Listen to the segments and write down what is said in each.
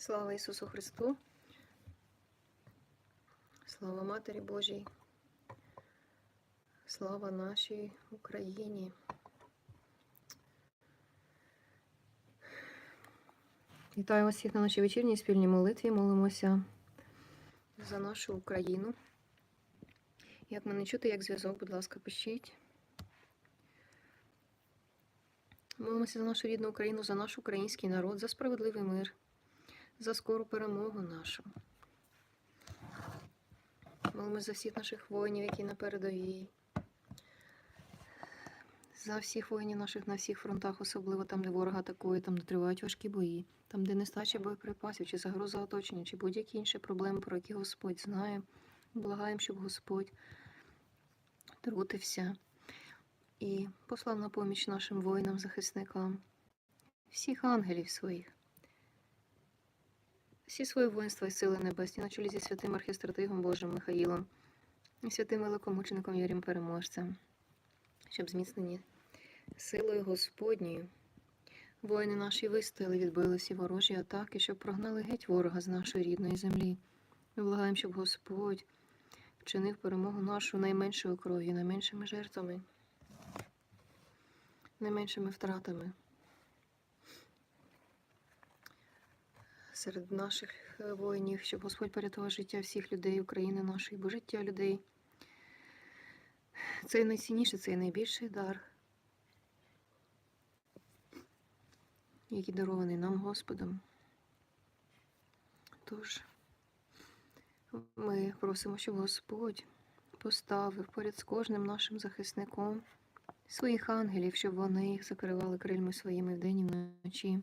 Слава Ісусу Христу. Слава Матері Божій. Слава нашій Україні. Вітаю вас всіх на нашій вечірній спільній молитві. Молимося за нашу Україну. Як мене чути, як зв'язок, будь ласка, пишіть. Молимося за нашу рідну Україну, за наш український народ, за справедливий мир, за скору перемогу нашу. Молимося за всіх наших воїнів, які на передовій. За всіх воїнів наших на всіх фронтах, особливо там, де ворог атакує, там де тривають важкі бої, там, де нестача боєприпасів, чи загроза оточення, чи будь-які інші проблеми, про які Господь знає. Благаємо, щоб Господь трутився і послав на поміч нашим воїнам-захисникам, всіх ангелів своїх, всі свої воїнства і сили небесні, на чолі зі святим архістратигом Божим Михаїлом і святим великомучеником Юрієм Переможцем, щоб зміцнені силою Господньою. Воїни наші вистояли, відбили всі ворожі атаки, щоб прогнали геть ворога з нашої рідної землі. Ми благаємо, щоб Господь вчинив перемогу нашу найменшою кров'ю, найменшими жертвами найменшими втратами. Серед наших е, воїнів, щоб Господь порятував життя всіх людей України нашої, бо життя людей. Це найцінніше, це найбільший дар, який дарований нам Господом. Тож ми просимо, щоб Господь поставив поряд з кожним нашим захисником своїх ангелів, щоб вони їх закривали крильми своїми вдень і вночі,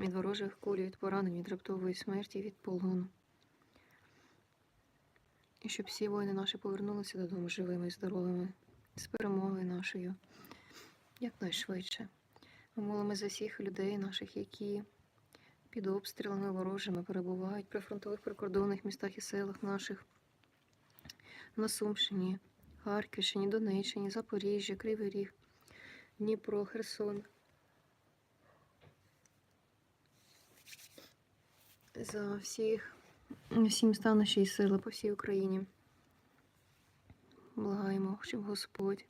від ворожих куль, від поранень, від раптової смерті, від полону. І щоб всі воїни наші повернулися додому живими і здоровими, з перемогою нашою якнайшвидше. Ми молимо за всіх людей наших, які під обстрілами ворожими перебувають при фронтових прикордонних містах і селах наших на Сумщині, Харківщині, Донеччині, Запоріжжя, Кривий Ріг, Дніпро, Херсон. За всіх, всі міста нашої сили по всій Україні. Благаємо, щоб Господь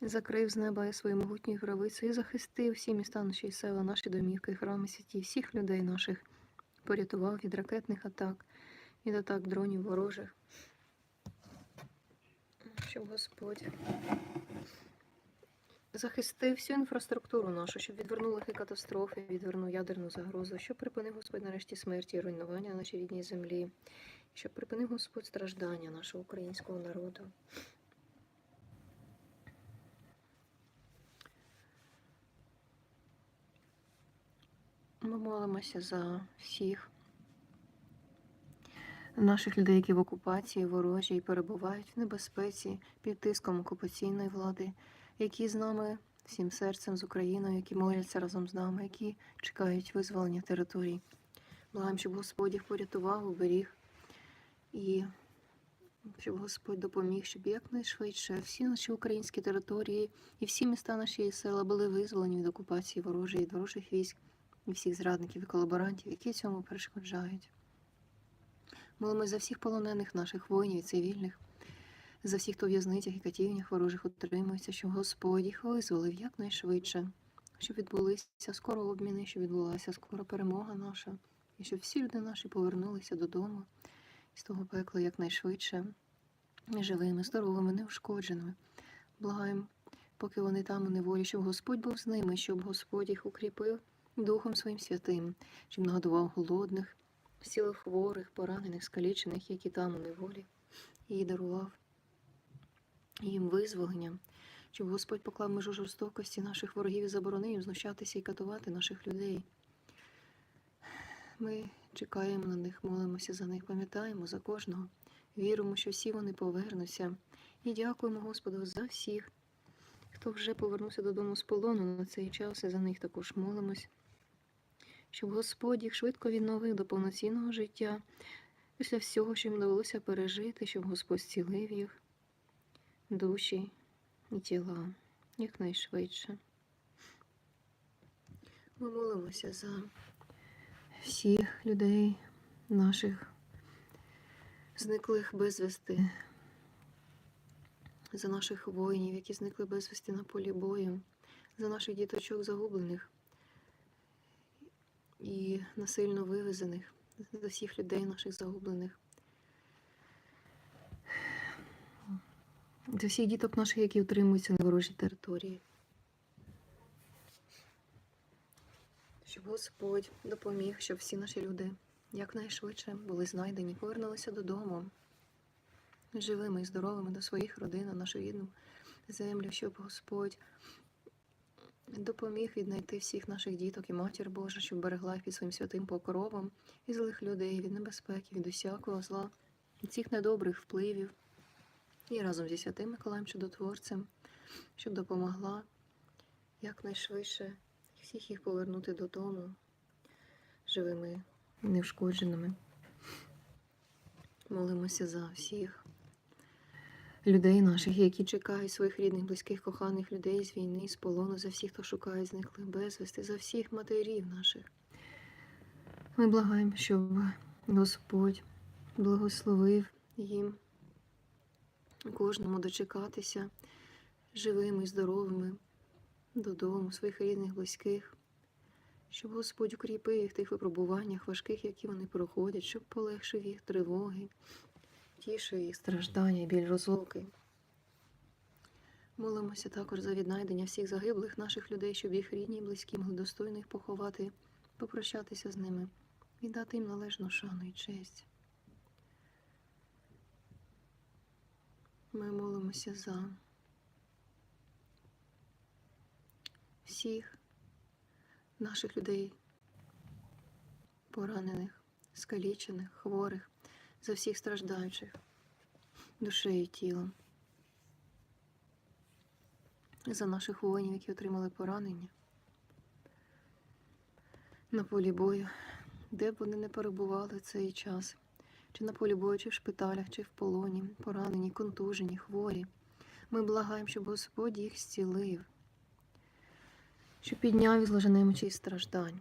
закрив з неба свої могутні гравиці і захистив всі міста наші села, наші домівки, храми святі, всіх людей наших порятував від ракетних атак, від атак дронів ворожих щоб Господь захистив всю інфраструктуру нашу, щоб відвернув лихі катастрофи, відвернув ядерну загрозу, щоб припинив Господь нарешті смерті і руйнування на нашій рідній землі, щоб припинив Господь страждання нашого українського народу. Ми молимося за всіх наших людей, які в окупації ворожі і перебувають в небезпеці під тиском окупаційної влади, які з нами всім серцем з Україною, які моляться разом з нами, які чекають визволення територій. Благаємо, щоб Господь їх порятував, уберіг і щоб Господь допоміг, щоб якнайшвидше всі наші українські території і всі міста наші села були визволені від окупації ворожої, від ворожих військ і всіх зрадників і колаборантів, які цьому перешкоджають. Молимо за всіх полонених наших воїнів і цивільних, за всіх, хто в в'язницях і катівнях ворожих утримується, щоб Господь їх визволив якнайшвидше, щоб відбулися скоро обміни, щоб відбулася скоро перемога наша, і щоб всі люди наші повернулися додому з того пекла якнайшвидше, живими, здоровими, неушкодженими. Благаємо, поки вони там у неволі, щоб Господь був з ними, щоб Господь їх укріпив Духом Своїм Святим, щоб нагодував голодних зцілив хворих, поранених, скалічених, які там у неволі, і дарував їм визволення, щоб Господь поклав межу жорстокості наших ворогів і заборонив їм знущатися і катувати наших людей. Ми чекаємо на них, молимося за них, пам'ятаємо за кожного, віримо, що всі вони повернуться, і дякуємо Господу за всіх, хто вже повернувся додому з полону на цей час, і за них також молимось щоб Господь їх швидко відновив до повноцінного життя. Після всього, що їм довелося пережити, щоб Господь зцілив їх, душі і тіла якнайшвидше. Ми молимося за всіх людей, наших зниклих безвісти, за наших воїнів, які зникли безвісти на полі бою, за наших діточок загублених і насильно вивезених, за всіх людей наших загублених. За всіх діток наших, які утримуються на ворожій території. Щоб Господь допоміг, щоб всі наші люди якнайшвидше були знайдені, повернулися додому живими і здоровими до своїх родин, на нашу рідну землю, щоб Господь допоміг віднайти всіх наших діток і матір Божа, щоб берегла їх під своїм святим покровом і злих людей від небезпеки, від усякого зла, від цих недобрих впливів. І разом зі святим Миколаєм Чудотворцем, щоб допомогла якнайшвидше всіх їх повернути додому живими, невшкодженими. Молимося за всіх людей наших, які чекають своїх рідних, близьких, коханих людей з війни, з полону, за всіх, хто шукає зниклих безвісти, за всіх матерів наших. Ми благаємо, щоб Господь благословив їм кожному дочекатися живими і здоровими додому, своїх рідних, близьких, щоб Господь укріпив їх в тих випробуваннях важких, які вони проходять, щоб полегшив їх тривоги, тішив їх страждання, біль розлуки. Молимося також за віднайдення всіх загиблих наших людей, щоб їх рідні і близькі могли достойно їх поховати, попрощатися з ними і дати їм належну шану і честь. Ми молимося за всіх наших людей, поранених, скалічених, хворих, за всіх страждаючих душею і тілом, за наших воїнів, які отримали поранення на полі бою, де б вони не перебували цей час, чи на полі бою, чи в шпиталях, чи в полоні, поранені, контужені, хворі. Ми благаємо, щоб Господь їх зцілив, щоб підняв із ложенемочі страждань,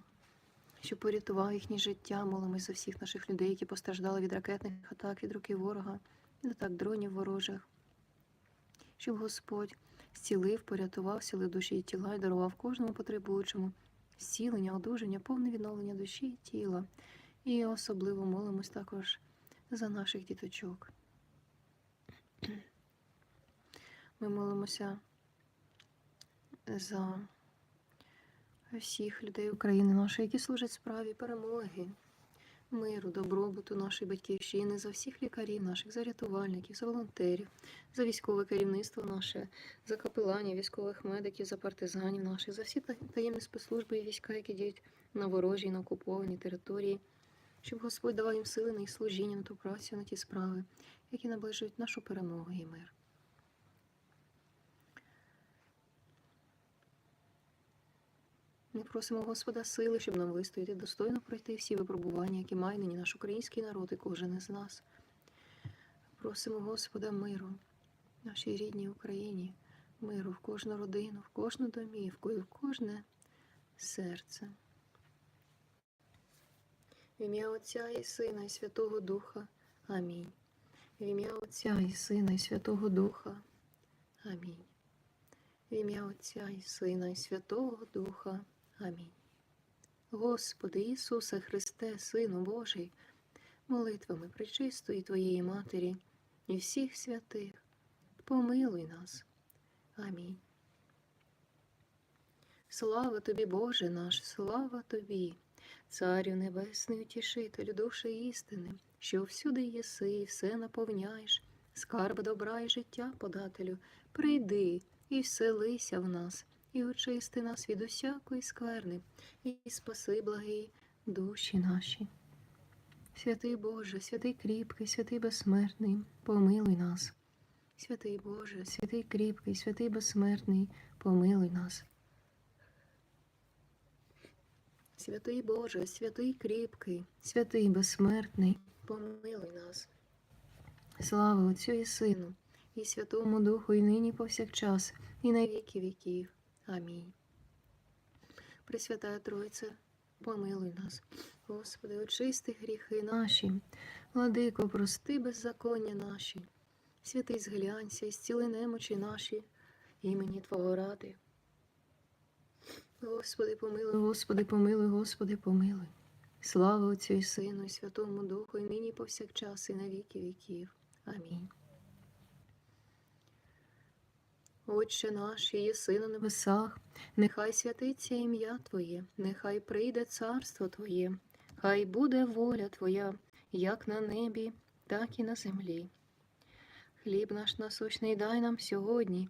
щоб порятував їхнє життя, молимось за всіх наших людей, які постраждали від ракетних атак, від руки ворога, від атак дронів ворожих, щоб Господь зцілив, порятував, сіли душі і тіла і дарував кожному потребуючому зцілення, одужання, повне відновлення душі і тіла. І особливо молимось також за наших діточок. Ми молимося за всіх людей України нашої, які служать справі перемоги, миру, добробуту нашої батьківщини, за всіх лікарів наших, за рятувальників, за волонтерів, за військове керівництво наше, за капеланів, військових медиків, за партизанів наших, за всі таємні спецслужби і війська, які діють на ворожій, на окупованій території, щоб Господь давав їм сили на їх служіння, на ту працю, на ті справи, які наближують нашу перемогу і мир. Ми просимо Господа сили, щоб нам вистояти, достойно пройти всі випробування, які має нині наш український народ і кожен із нас. Просимо Господа миру, нашій рідній Україні, миру в кожну родину, в кожну домівку і в кожне серце. В ім'я Отця і Сина і Святого Духа. Амінь. В ім'я Отця і Сина і Святого Духа. Амінь. В ім'я Отця і Сина і Святого Духа. Амінь. Господи Ісусе Христе, Сину Божий, молитвами пречистої Твоєї Матері і всіх святих, помилуй нас. Амінь. Слава тобі, Боже наш, слава тобі, Царю Небесний, утішителю душі істини, що всюди єси і все наповняєш, скарб добра і життя подателю, прийди і вселися в нас, і очисти нас від усякої скверни, і спаси благі душі наші. Святий Боже, святий кріпкий, святий безсмертний, помилуй нас. Святий Боже, святий кріпкий, святий безсмертний, помилуй нас. Святий Боже, святий кріпкий, святий безсмертний, помилуй нас. Слава Отцю і Сину, і Святому Духу, і нині повсякчас, і на віки віків. Амінь. Пресвятая Тройця, помилуй нас. Господи, очисти гріхи наші, владико, прости беззаконня наші, святий зглянься і зціли немочі наші, імені Твого ради. Господи, помилуй, Господи, помилуй, Господи, помилуй. Слава Отцю і Сину, і Святому Духу, і нині повсякчас, і на віки віків. Амінь. Отче наш, і єси на небесах, нехай святиться ім'я Твоє, нехай прийде царство Твоє, хай буде воля Твоя, як на небі, так і на землі. Хліб наш насущний дай нам сьогодні,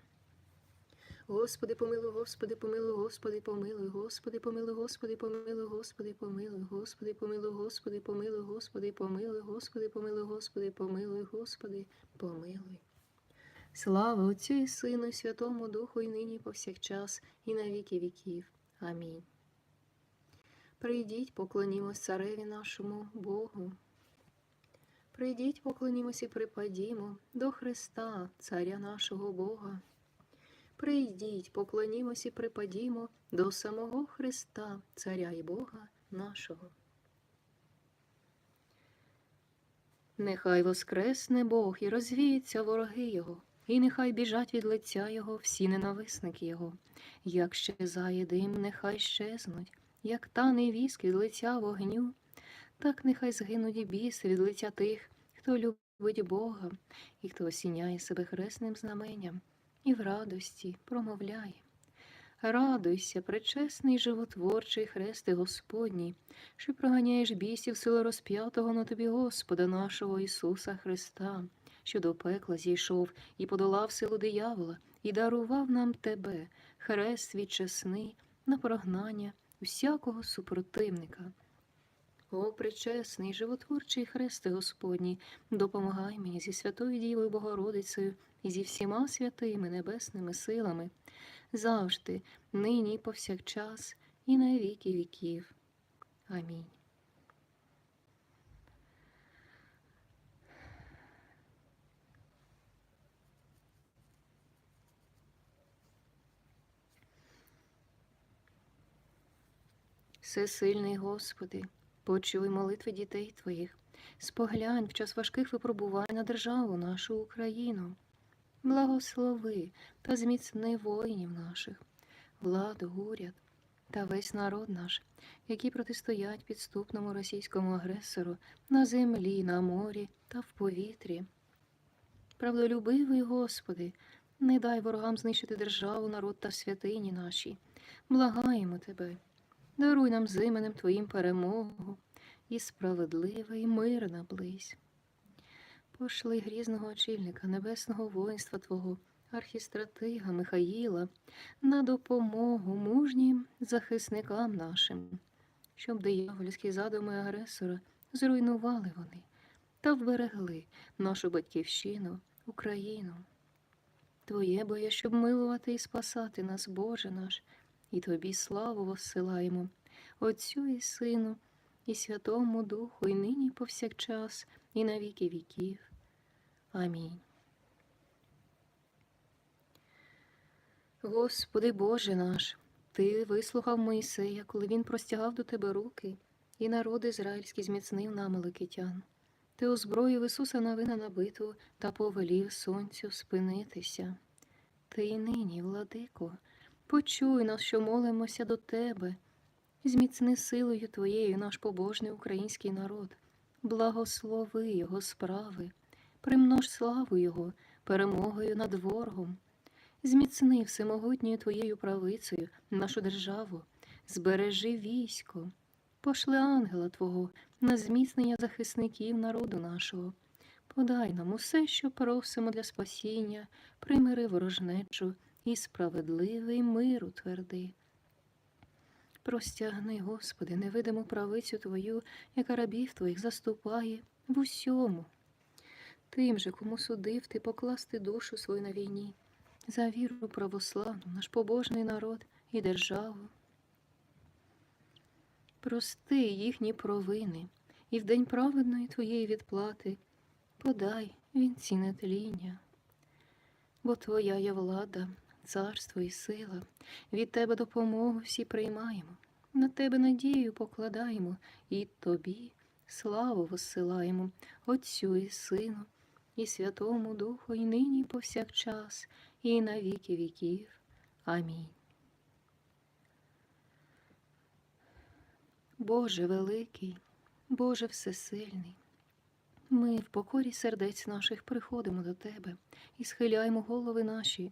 Господи, помилуй, Господи, помилуй, Господи, помилуй, Господи, помилуй, Господи, помилуй, Господи, помилуй, Господи, помилуй, Господи, помилуй, Господи, помилуй, Господи, помилуй, Господи, помилуй, Господи, помилуй. Слава Отцю і Сину, і Святому Духу, і нині, і повсякчас, і на віки віків. Амінь. Прийдіть, поклонімось цареві нашому Богу. Прийдіть, поклонімось і припадімо до Христа, Царя нашого Бога. Прийдіть, поклонімось і припадімо до самого Христа, Царя і Бога нашого. Нехай воскресне Бог і розвіються вороги Його, і нехай біжать від лиця Його всі ненависники Його. Як щезає дим, нехай щезнуть, як тане віск від лиця вогню, так нехай згинуть і біси від лиця тих, хто любить Бога і хто осіняє себе хресним знаменням і в радості промовляє. Радуйся, пречесний животворчий хрести Господній, що проганяєш бісів силу розп'ятого на тобі Господа нашого Ісуса Христа, що до пекла зійшов і подолав силу диявола, і дарував нам тебе, хрест свій чесний, на прогнання усякого супротивника. О, пречесний, животворчий хресте Господній, допомагай мені зі святою Дівою Богородицею і зі всіма святими небесними силами, завжди, нині повсякчас, і на віки віків. Амінь. Всесильний Господи, почуй молитви дітей Твоїх, споглянь в час важких випробувань на державу нашу Україну. Благослови та зміцни воїнів наших, владу, уряд та весь народ наш, які протистоять підступному російському агресору на землі, на морі та в повітрі. Правдолюбивий Господи, не дай ворогам знищити державу, народ та святині наші. Благаємо Тебе, даруй нам з іменем Твоїм перемогу і справедливий мир наблизь. Пошли грізного очільника небесного воїнства Твого, архістратига Михаїла, на допомогу мужнім захисникам нашим, щоб диявольські задуми агресора зруйнували вони та вберегли нашу батьківщину, Україну. Твоє боє, щоб милувати і спасати нас, Боже наш, і Тобі славу воссилаємо, Отцю і Сину, і Святому Духу, і нині, повсякчас, і на віки віків. Амінь. Господи Боже наш, Ти вислухав Моїсея, коли він простягав до Тебе руки, і народ ізраїльський зміцнив намаликитян. Ти озброїв Ісуса Навина на битву та повелів сонцю спинитися. Ти й нині, владико, почуй нас, що молимося до Тебе, зміцни силою Твоєю наш побожний український народ, благослови Його справи. Примнож славу Його перемогою над ворогом, зміцни всемогутньою Твоєю правицею нашу державу, збережи військо, пошли ангела Твого на зміцнення захисників народу нашого. Подай нам усе, що просимо для спасіння, примири ворожнечу і справедливий мир утверди. Простягни, Господи, невидиму правицю Твою, яка рабів Твоїх заступає в усьому. Тим же, кому судив ти покласти душу свою на війні, за віру православну, наш побожний народ і державу. Прости їхні провини, і в день праведної твоєї відплати подай вінці нетління. Бо твоя є влада, царство і сила, від тебе допомогу всі приймаємо, на тебе надію покладаємо, і тобі славу воссилаємо, Отцю і Сину, і Святому Духу, і нині, повсякчас, і на віки віків. Амінь. Боже великий, Боже всесильний, ми в покорі сердець наших приходимо до Тебе і схиляємо голови наші,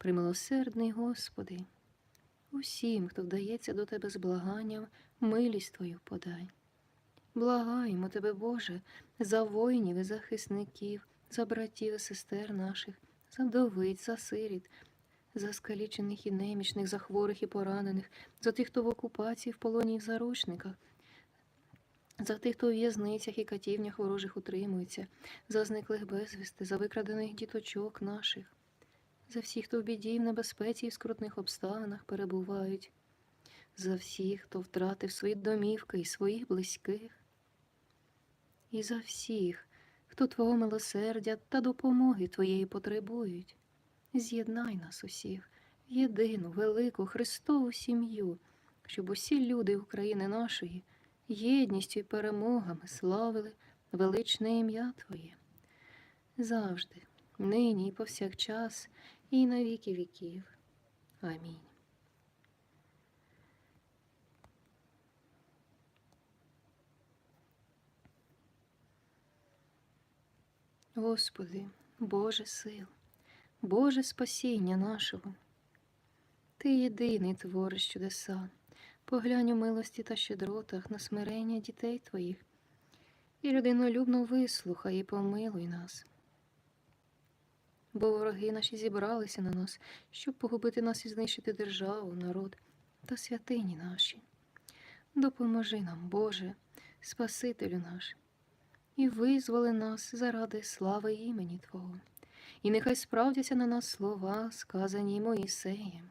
Примилосердний Господи, усім, хто вдається до Тебе з благанням, милість Твою подай. Благаємо Тебе, Боже, за воїнів і захисників, за братів і сестер наших, за вдовиць, за сиріт, за скалічених і немічних, за хворих і поранених, за тих, хто в окупації, в полоні і в заручниках, за тих, хто у в'язницях і катівнях ворожих утримується, за зниклих безвісти, за викрадених діточок наших, за всіх, хто в біді, в небезпеці і в скрутних обставинах перебувають, за всіх, хто втратив свої домівки і своїх близьких, і за всіх, хто Твого милосердя та допомоги Твоєї потребують. З'єднай нас усіх в єдину велику Христову сім'ю, щоб усі люди України нашої єдністю і перемогами славили величне ім'я Твоє. Завжди, нині і повсякчас, і на віки віків. Амінь. Господи, Боже сил, Боже спасіння нашого, Ти єдиний твориш чудеса, поглянь у милості та щедротах на смирення дітей Твоїх, і людинолюбно вислухай і помилуй нас. Бо вороги наші зібралися на нас, щоб погубити нас і знищити державу, народ та святині наші. Допоможи нам, Боже, Спасителю наш, і визволи нас заради слави імені Твого, і нехай справдяться на нас слова, сказані Моїсеєм.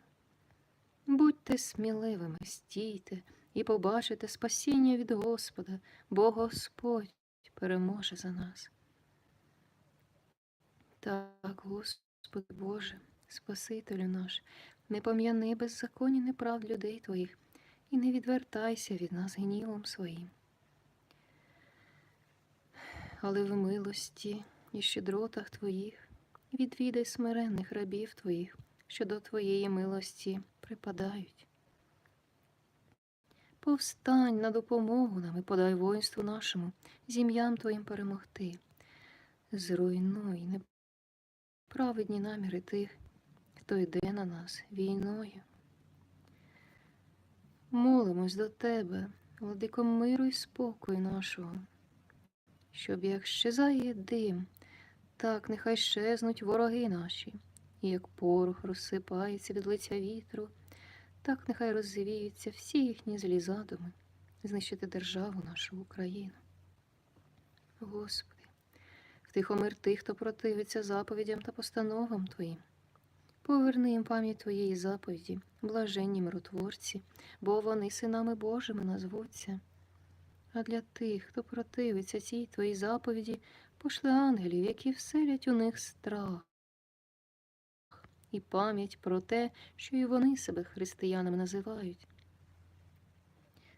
Будьте сміливими, стійте і побачите спасіння від Господа, бо Господь переможе за нас. Так, Господи Боже, Спасителю наш, не пом'яни беззаконні неправд людей Твоїх і не відвертайся від нас гнівом своїм. Але в милості і щедротах Твоїх відвідай смиренних рабів Твоїх, що до Твоєї милості припадають. Повстань на допомогу нам і подай воїнству нашому, зім'ям Твоїм перемогти. Зруйнуй неправедні наміри тих, хто йде на нас війною. Молимось до Тебе, владико миру і спокою нашого, щоб як щезає дим, так нехай щезнуть вороги наші, і як порох розсипається від лиця вітру, так нехай розвіються всі їхні злі задуми, знищити державу нашу Україну. Господи, втихомир тих, хто противиться заповідям та постановам Твоїм. Поверни їм пам'ять Твоєї заповіді, блаженні миротворці, бо вони синами Божими назвуться. А для тих, хто противиться цій Твоїй заповіді, пошли ангелів, які вселять у них страх і пам'ять про те, що і вони себе християнами називають.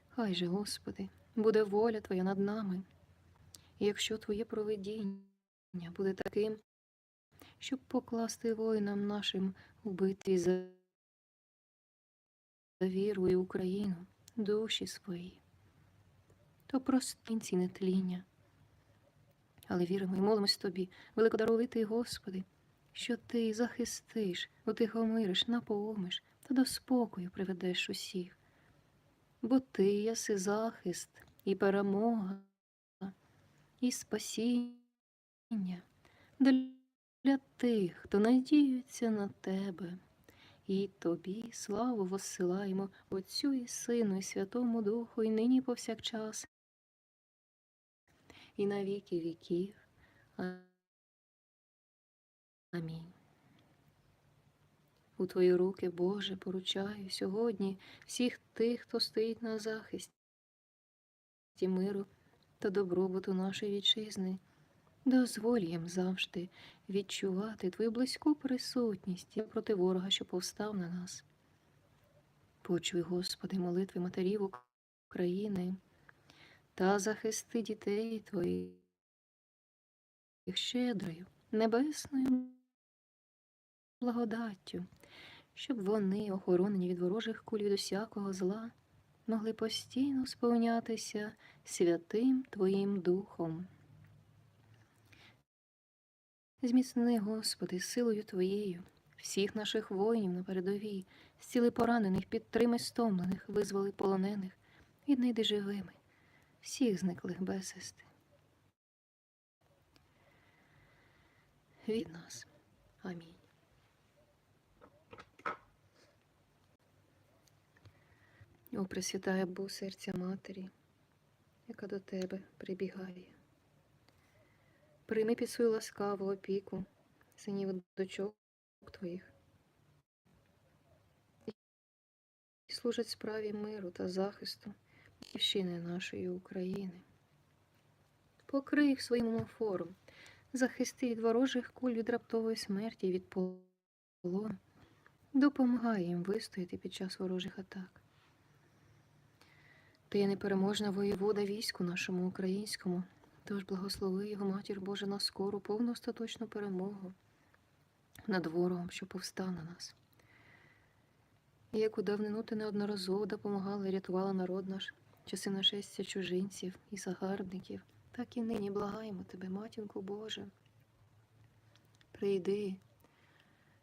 Хай же, Господи, буде воля Твоя над нами, якщо Твоє провидіння буде таким, щоб покласти воїнам нашим у битві за віру і Україну, душі свої, то простинці нетління. Але віримо і молимось Тобі, великодаровитий Господи, що Ти захистиш, утихомириш, наповмиш та до спокою приведеш усіх. бо ти єси захист і перемога, і спасіння для тих, хто надіються на тебе. І тобі славу воссилаємо Отцю і Сину, і Святому Духу, і нині повсякчас, і на віки віків. Амінь. У Твої руки, Боже, поручаю сьогодні всіх тих, хто стоїть на захисті миру та добробуту нашої вітчизни. Дозволь їм завжди відчувати Твою близьку присутність проти ворога, що повстав на нас. Почуй, Господи, молитви матерів України та захисти дітей Твоїх щедрою, небесною благодаттю, щоб вони, охоронені від ворожих куль від усякого зла, могли постійно сповнятися святим Твоїм Духом. Зміцни, Господи, силою Твоєю, всіх наших воїнів на передовій, зціли поранених, підтримай стомлених, визволи полонених, віднайди живими, всіх зниклих безвісти. Від нас. Амінь. О, Пресвятая Бо серця Матері, яка до Тебе прибігає. Прийми під свою ласкаву опіку, синів дочок Твоїх, і служать справі миру та захисту Батьківщини нашої України. Покрий їх своїм омофором, захисти від ворожих куль від раптової смерті від полону, допомагай їм вистояти під час ворожих атак. Ти непереможна воєвода війську нашому українському, тож благослови його матір Божа на скору, повну остаточну перемогу над ворогом, що повстав на нас. І як у давнину ти неодноразово допомагала і рятувала народ наш, часи нашестя чужинців і загарбників, так і нині благаємо тебе, матінку Боже. Прийди,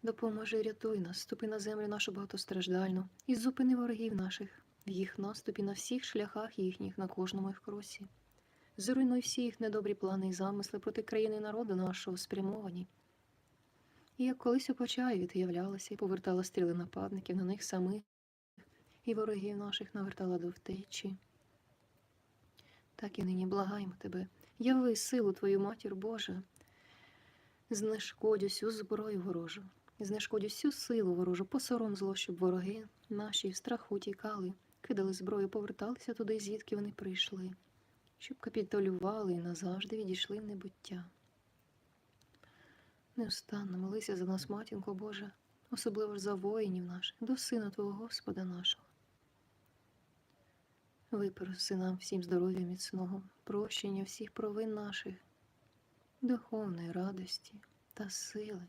допоможи, рятуй нас, ступи на землю нашу багатостраждальну і зупини ворогів наших в їх наступі на всіх шляхах їхніх, на кожному їх кросі. Зруйнуй всі їх недобрі плани і замисли проти країни і народу нашого спрямовані. І як колись у почаї являлася і повертала стріли нападників на них самих, і ворогів наших навертала до втечі. Так і нині благаємо тебе, яви силу твою матір Божа, знешкодь усю зброю ворожу, знешкодь усю силу ворожу, посором зло, щоб вороги наші в страху тікали. Кидали зброю, поверталися туди, звідки вони прийшли, щоб капітулювали і назавжди відійшли в небуття. Неустанно молися за нас, матінко Божа, особливо ж за воїнів наших, до Сина Твого Господа нашого. Випроси нам всім здоров'я міцного, прощення всіх провин наших, духовної радості та сили.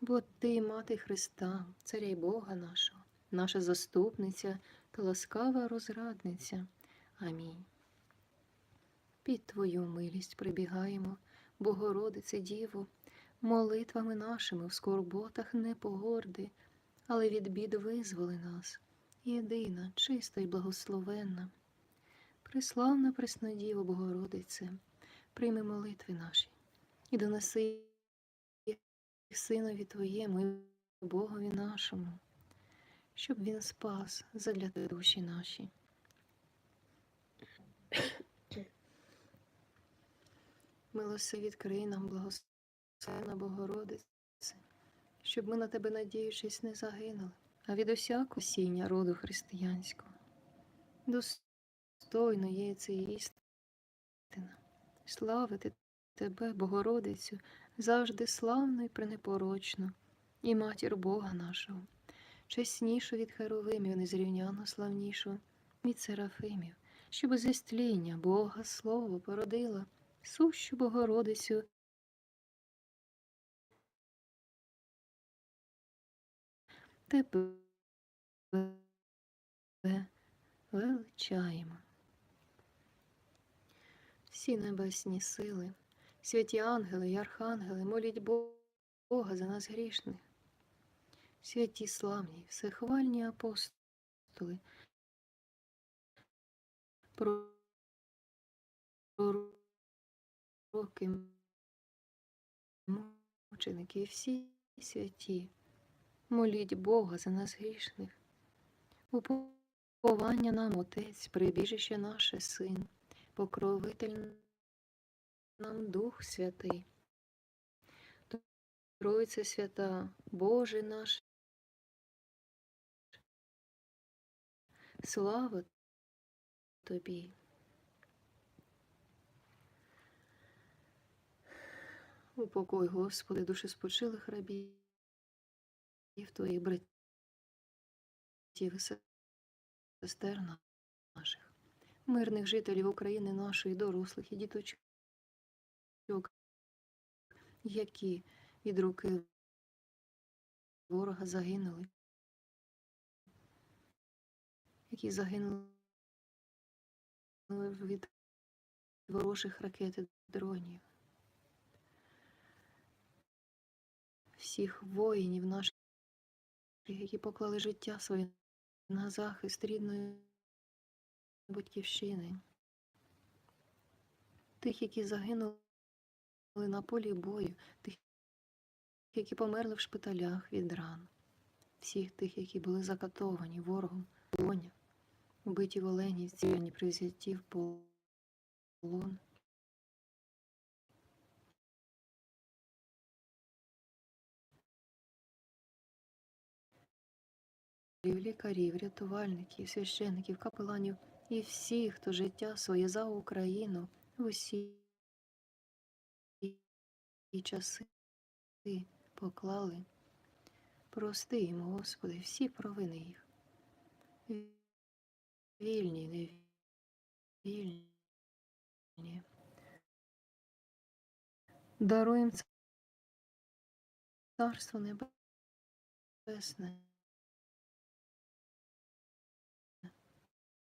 Бо Ти, Мати Христа, Царя й Бога нашого наша заступниця та ласкава розрадниця. Амінь. Під Твою милість прибігаємо, Богородице Діво, молитвами нашими в скорботах не погорди, але від бід визволи нас, єдина, чиста й благословенна. Приславна Преснодіво, Богородице, прийми молитви наші і донеси їх Синові Твоєму і Богові нашому щоб він спас задля душі наші. Милоси відкрий нам, благословена Богородице, щоб ми на тебе, надіючись, не загинули, а від усякого сіння роду християнського. Достойно є це істина, славити тебе, Богородицю, завжди славно і пренепорочно, і матір Бога нашого чеснішу від Херовимів, незрівняно славнішу від Серафимів, щоб зі стління Бога Слово породила, сущу Богородицю. Тебе величаємо. Всі небесні сили, святі ангели й архангели молять Бога за нас грішних святі славні, всехвальні апостоли, пророки, мученики і всі святі. Моліть Бога за нас грішних. Уповання нам, Отець, прибіжище наше Син, покровитель нам Дух Святий. Тройце свята, Боже наш, слава Тобі. Упокой, Господи, душі спочилих рабів Твоїх братів і сестер наших, мирних жителів України нашої, дорослих і діточок, які від руки ворога загинули, які загинули від ворожих ракет і дронів. Всіх воїнів наших, які поклали життя своє на захист рідної батьківщини, тих, які загинули на полі бою, тих, які померли в шпиталях від ран, всіх тих, які були закатовані ворогом, полоні, вбиті в Оленівці, ані при взятті в полон. Лікарів, рятувальників, священиків, капеланів і всіх, хто життя своє за Україну в усі часи поклали. Прости їм, Господи, всі провини їх. Вільні, невільні. Даруй їм царство небесне.